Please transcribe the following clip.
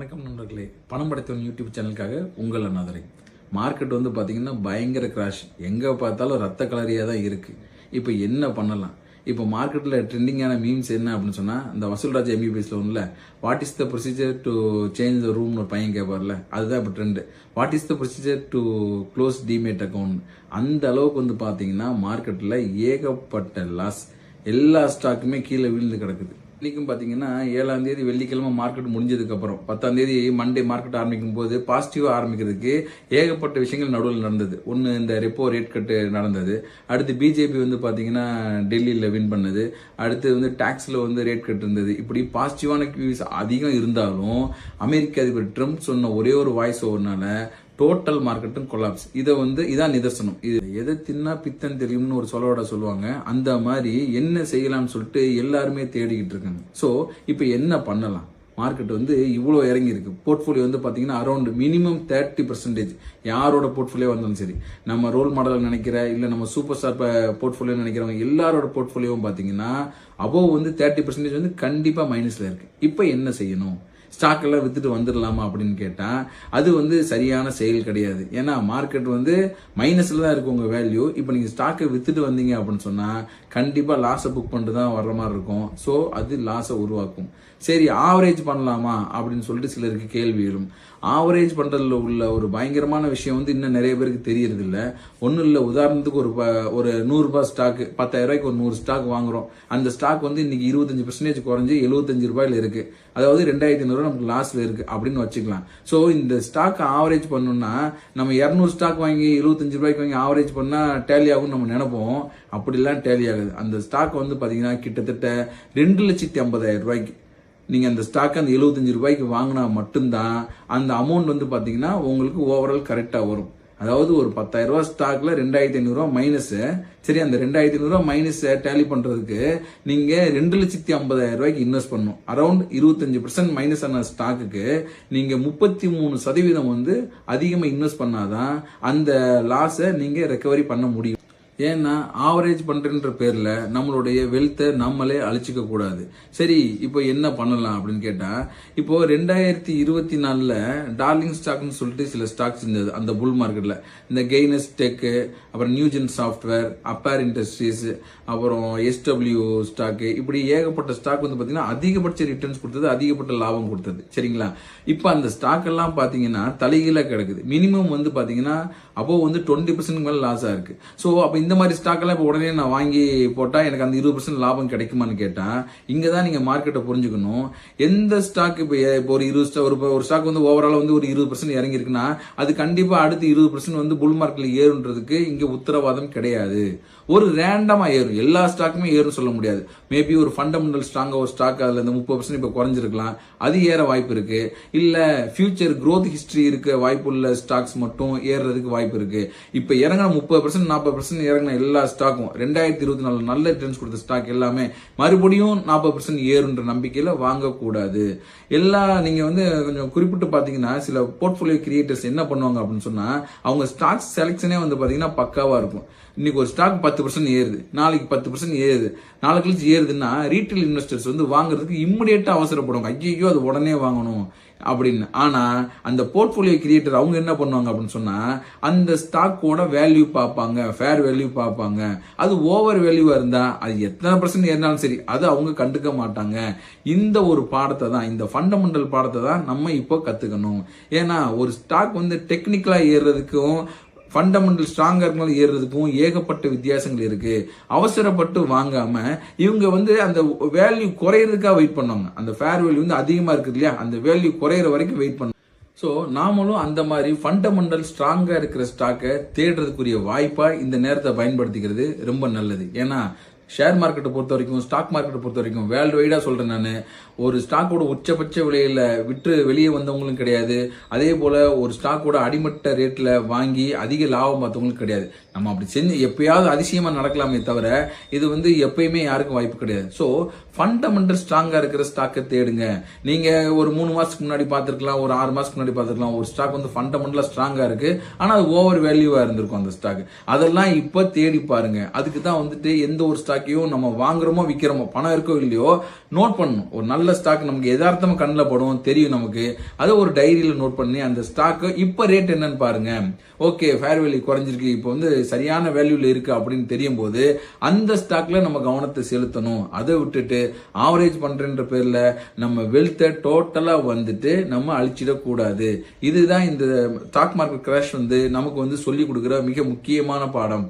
வணக்கம் நண்பர்களே. பணம் படைத்தவன் யூடியூப் சேனலுக்காக உங்கள் அண்ணாதுரை. மார்க்கெட் வந்து பார்த்தீங்கன்னா பயங்கர கிராஷ் எங்கே பார்த்தாலும் ரத்த கலரியாக தான் இருக்குது இப்போ என்ன பண்ணலாம்? இப்போ மார்க்கெட்டில் ட்ரெண்டிங்கான மீம்ஸ் என்ன அப்படின்னு சொன்னால் இந்த வசூல்ராஜ் எம்பிபிஎஸ்ல ஒன்றில் what is the procedure to change the ரூம்னு ஒரு பையன் கேட்பார்ல அதுதான் இப்போ trend what is the procedure to close demat account அந்த அளவுக்கு வந்து பார்த்தீங்கன்னா மார்க்கெட்டில் ஏகப்பட்ட லாஸ் எல்லா ஸ்டாக்குமே கீழே விழுந்து கிடக்குது. இன்னைக்கும் பார்த்தீங்கன்னா ஏழாம் தேதி வெள்ளிக்கிழமை மார்க்கெட் முடிஞ்சதுக்கப்புறம் பத்தாம் தேதி மண்டே மார்க்கெட் ஆரம்பிக்கும் போது பாசிட்டிவாக ஆரம்பிக்கிறதுக்கு ஏகப்பட்ட விஷயங்கள் நடுவில் நடந்தது. ஒன்று இந்த ரெப்போ ரேட் கட்டு நடந்தது. அடுத்து பிஜேபி வந்து பார்த்தீங்கன்னா டெல்லியில் வின் பண்ணது. அடுத்து வந்து டாக்ஸில் வந்து ரேட் கட் இருந்தது. இப்படி பாசிட்டிவான வியூஸ் அதிகம் இருந்தாலும் அமெரிக்க அதிபர் ட்ரம்ப் சொன்ன ஒரே ஒரு வாய்ஸ் ஓவர்னால டோட்டல் மார்க்கெட்டும் கொலாப்ஸ் இதை வந்து இதான் நிதர்சனம். இது எதை தின்னா பித்தன் தெரியும்னு ஒரு சொல்லோட சொல்லுவாங்க. அந்த மாதிரி என்ன செய்யலாம்னு சொல்லிட்டு எல்லாருமே தேடிக்கிட்டு இருக்காங்க. ஸோ இப்போ என்ன பண்ணலாம்? மார்க்கெட் வந்து இவ்வளோ இறங்கி இருக்கு போர்ட்ஃபோலியோ வந்து பார்த்தீங்கன்னா அரௌண்ட் மினிமம் தேர்ட்டி பர்சன்டேஜ் யாரோட போர்ட்ஃபோலியோ வந்தாலும் சரி. நம்ம ரோல் மாடல் நினைக்கிற இல்லை நம்ம சூப்பர் ஸ்டார் போர்ட்ஃபோலியோ நினைக்கிறவங்க எல்லாரோட போர்ட்ஃபோலியோவும் பார்த்தீங்கன்னா அபோவ் வந்து தேர்ட்டி பர்சன்டேஜ் வந்து கண்டிப்பாக மைனஸில் இருக்கு. இப்போ என்ன செய்யணும்? ஸ்டாக் எல்லாம் வித்துட்டு வந்துடலாமா அப்படின்னு கேட்டா அது வந்து சரியான செயல் கிடையாது. ஏன்னா மார்க்கெட் வந்து மைனஸ்ல தான் இருக்கு உங்க வேல்யூ இப்போ நீங்க ஸ்டாக்கை வித்துட்டு வந்தீங்க அப்படின்னு சொன்னா கண்டிப்பா லாஸை புக் பண்ணிட்டு தான் வர்ற மாதிரி இருக்கும். ஸோ அது லாஸை உருவாக்கும். சரி ஆவரேஜ் பண்ணலாமா அப்படின்னு சொல்லிட்டு சிலருக்கு கேள்வி எழும் ஆவரேஜ் பண்ணுறதுல உள்ள ஒரு பயங்கரமான விஷயம் வந்து இன்னும் நிறைய பேருக்கு தெரியறது இல்லை ஒன்றும் இல்லை உதாரணத்துக்கு ஒரு ப- ஒரு நூறுரூபா ஸ்டாக்கு ஸ்டாக் பத்தாயிரம் ரூபாய்க்கு ஒரு நூறு ஸ்டாக் வாங்குறோம். அந்த ஸ்டாக் வந்து இன்னைக்கு இருபத்தஞ்சு பர்சன்டேஜ் குறைஞ்சி எழுபத்தஞ்சு ரூபாயில இருக்குது அதாவது ரெண்டாயிரத்தி ஐநூறு நமக்கு லாஸ்ல இருக்கு அப்படின்னு வச்சுக்கலாம். ஸோ இந்த ஸ்டாக் ஆவரேஜ் பண்ணணும்னா நம்ம இரநூறு ஸ்டாக் வாங்கி எழுபத்தஞ்சு ரூபாய்க்கு வாங்கி ஆவரேஜ் பண்ணா டேலி ஆகும்னு நம்ம நினைப்போம். அப்படிலாம் டேலி ஆகுது. அந்த ஸ்டாக் வந்து பாத்தீங்கன்னா கிட்டத்தட்ட ரெண்டு லட்சத்தி ஐம்பதாயிரம் ரூபாய்க்கு. நீங்க அந்த ஸ்டாக் அந்த எழுபத்தஞ்சு ரூபாய்க்கு வாங்கினா மட்டும்தான் அந்த அமௌண்ட் வந்து பாத்தீங்கன்னா உங்களுக்கு ஓவரால் கரெக்டா வரும். அதாவது ஒரு பத்தாயிரம் ரூபாய் ஸ்டாக்ல ரெண்டாயிரத்தி ஐநூறுரூவா மைனஸ் சரி அந்த ரெண்டாயிரத்தி ஐநூறுரூவா மைனஸ் டேலி பண்றதுக்கு நீங்க ரெண்டு லட்சத்தி ஐம்பதாயிரம் ரூபாய்க்கு இன்வெஸ்ட் பண்ணணும். அரௌண்ட் இருபத்தஞ்சு பர்சன்ட் மைனஸ் ஆன ஸ்டாக்குக்கு நீங்க முப்பத்தி மூணு சதவீதம் வந்து அதிகமாக இன்வெஸ்ட் பண்ணாதான் அந்த லாஸை நீங்க ரெக்கவரி பண்ண முடியும். ஏன்னா ஆவரேஜ் பண்றேன்ற பேர்ல நம்மளுடைய வெல்த்தை நம்மளே அழிச்சிக்க கூடாது. சரி இப்போ என்ன பண்ணலாம் அப்படின்னு கேட்டா இப்போ ரெண்டாயிரத்தி இருபத்தி நாலுல டார்லிங் ஸ்டாக்னு சொல்லிட்டு சில ஸ்டாக்ஸ் இருந்தது. அந்த புல் மார்க்கெட்ல இந்த கெய்னஸ் டெக்கு அப்புறம் நியூஜென் சாஃப்ட்வேர் அப்பேர் இண்டஸ்ட்ரீஸ் அப்புறம் எஸ்டபிள்யூ ஸ்டாக்கு இப்படி ஏகப்பட்ட ஸ்டாக் வந்து பாத்தீங்கன்னா அதிகபட்ச ரிட்டர்ன்ஸ் கொடுத்தது அதிகப்பட்ட லாபம் கொடுத்தது. சரிங்களா? இப்போ அந்த ஸ்டாக் எல்லாம் பாத்தீங்கன்னா தலைகீழ கிடக்குது. மினிமம் வந்து பாத்தீங்கன்னா அப்போ வந்து டுவெண்ட்டி பர்சன்ட் மேல லாஸா இருக்கு. ஸோ அப்போ இந்த இந்த மாதிரி ஸ்டாக்கெல்லாம் இப்போ உடனே நான் வாங்கி போட்டால் எனக்கு அந்த இருபது பர்சன்ட் லாபம் கிடைக்குமான்னு கேட்டேன். இங்கே தான் நீங்கள் மார்க்கெட்டை புரிஞ்சுக்கணும். எந்த ஸ்டாக் இப்போ இப்போ ஒரு இருபது ஸ்டாக் ஒரு ஒரு ஸ்டாக் வந்து ஓவரால் வந்து ஒரு இருபது பர்சன்ட் இறங்கியிருக்குன்னா அது கண்டிப்பாக அடுத்து இருபது பர்சன்ட் வந்து புல் மார்க்கெட்டில் ஏறுன்றதுக்கு இங்கே உத்தரவாதம் கிடையாது. ஒரு ரேண்டமாக ஏறும். எல்லா ஸ்டாக்குமே ஏறும் சொல்ல முடியாது. மேபி ஒரு ஃபண்டமெண்டல் ஸ்ட்ராங்காக ஒரு ஸ்டாக் அதுல இந்த முப்பது பர்சன்ட் இப்போ குறைஞ்சிருக்கலாம். அது ஏற வாய்ப்பு இருக்கு. இல்லை ஃபியூச்சர் க்ரோத் ஹிஸ்ட்ரி இருக்க வாய்ப்புள்ள ஸ்டாக்ஸ் மட்டும் ஏறுறதுக்கு வாய்ப்பு இருக்கு. இப்போ இறங்கின முப்பது பர்சன்ட் நாற்பது பர்சன்ட் இறங்கின எல்லா ஸ்டாக்கும் ரெண்டாயிரத்தி இருபத்தி நாலு நல்ல ரிட்டர்ன்ஸ் கொடுத்த ஸ்டாக் எல்லாமே மறுபடியும் நாற்பது பர்சன்ட் ஏறுன்ற நம்பிக்கையில் வாங்கக்கூடாது. எல்லா நீங்கள் வந்து கொஞ்சம் குறிப்பிட்டு பார்த்தீங்கன்னா சில போர்ட்ஃபோலியோ கிரியேட்டர்ஸ் என்ன பண்ணுவாங்க அப்படின்னு சொன்னால் அவங்க ஸ்டாக்ஸ் செலெக்ஷனே வந்து பார்த்தீங்கன்னா பக்காவாக இருக்கும். இன்னைக்கு ஒரு ஸ்டாக் பத்து பத்து பர்சன்ட் ஏறுது. நாளைக்கு பத்து பர்சன்ட் ஏறுது. நாளைக்கு கழிச்சு ஏறுதுன்னா ரீட்டைல் இன்வெஸ்டர்ஸ் வந்து வாங்குறதுக்கு இம்மிடியேட்டாக அவசரப்படுவாங்க. ஐயோ அது உடனே வாங்கணும் அப்படின்னு. ஆனால் அந்த போர்ட்ஃபோலியோ கிரியேட்டர் அவங்க என்ன பண்ணுவாங்க அப்படின்னு சொன்னால் அந்த ஸ்டாக்கோட வேல்யூ பார்ப்பாங்க. ஃபேர் வேல்யூ பார்ப்பாங்க. அது ஓவர் வேல்யூவாக இருந்தால் அது எத்தனை பர்சன்ட் ஏறினாலும் சரி அது அவங்க கண்டுக்க மாட்டாங்க. இந்த ஒரு பாடத்தை தான் இந்த ஃபண்டமெண்டல் பாடத்தை தான் நம்ம இப்போ கற்றுக்கணும் ஏன்னா ஒரு ஸ்டாக் வந்து டெக்னிக்கலாக ஏறுறதுக்கும் ஃபண்டமெண்டல் ஸ்ட்ராங்காக இருக்கனால ஏறுறதுக்கும் ஏகப்பட்ட வித்தியாசங்கள் இருக்கு. அவசரப்பட்டு வாங்காம இவங்க வந்து அந்த வேல்யூ குறையிறதுக்காக வெயிட் பண்ணுவாங்க. அந்த ஃபேர் வேல்யூ வந்து அதிகமா இருக்குது இல்லையா? அந்த வேல்யூ குறையிற வரைக்கும் வெயிட் பண்ணுவாங்க. ஸோ நாமளும் அந்த மாதிரி ஃபண்டமெண்டல் ஸ்ட்ராங்காக இருக்கிற ஸ்டாக்கை தேடுறதுக்குரிய வாய்ப்பாக இந்த நேரத்தை பயன்படுத்திக்கிறது ரொம்ப நல்லது. ஏன்னா ஷேர் மார்க்கெட்டை பொறுத்த வரைக்கும் ஸ்டாக் மார்க்கெட்டை பொறுத்த வரைக்கும் வேர்ல்டு வைடாக சொல்கிறேன் நான். ஒரு ஸ்டாக்கோட உச்சபட்ச விலையில் விற்று வெளியே வந்தவங்களும் கிடையாது. அதே போல் ஒரு ஸ்டாக்கோட அடிமட்ட ரேட்டில் வாங்கி அதிக லாபம் பார்த்தவங்களும் கிடையாது. நம்ம அப்படி செஞ்சு எப்பயாவது அதிசயமாக நடக்கலாமே தவிர இது வந்து எப்பயுமே யாருக்கும் வாய்ப்பு கிடையாது. ஸோ ஃபண்டமெண்டல் ஸ்ட்ராங்காக இருக்கிற ஸ்டாக்கை தேடுங்க. நீங்கள் ஒரு மூணு மாதத்துக்கு முன்னாடி பார்த்துருக்கலாம் ஒரு ஆறு மாதத்துக்கு முன்னாடி பார்த்துருக்கலாம் ஒரு ஸ்டாக் வந்து ஃபண்டமெண்டலாக ஸ்ட்ராங்காக இருக்குது ஆனால் அது ஓவர் வேல்யூவாக இருந்திருக்கும் அந்த ஸ்டாக் அதெல்லாம் இப்போ தேடி பாருங்க. அதுக்கு தான் வந்துட்டு எந்த ஒரு ஸ்டாக் ஸ்டாக்கையும் நம்ம வாங்குறோமோ விற்கிறோமோ பணம் இருக்கோ இல்லையோ நோட் பண்ணணும். ஒரு நல்ல ஸ்டாக் நமக்கு எதார்த்தமாக கண்ணில் படும் தெரியும் நமக்கு. அதை ஒரு டைரியில் நோட் பண்ணி அந்த ஸ்டாக்கு இப்போ ரேட் என்னன்னு பாருங்க. ஓகே ஃபேர் வேல்யூ குறைஞ்சிருக்கு. இப்போ வந்து சரியான வேல்யூவில் இருக்கு அப்படின்னு தெரியும் போது அந்த ஸ்டாக்ல நம்ம கவனத்தை செலுத்தணும். அதை விட்டுட்டு ஆவரேஜ் பண்றேன்ற பேர்ல நம்ம வெல்த்தை டோட்டலாக வந்துட்டு நம்ம அழிச்சிடக்கூடாது. இதுதான் இந்த ஸ்டாக் மார்க்கெட் கிராஷ் வந்து நமக்கு வந்து சொல்லி கொடுக்குற மிக முக்கியமான பாடம்.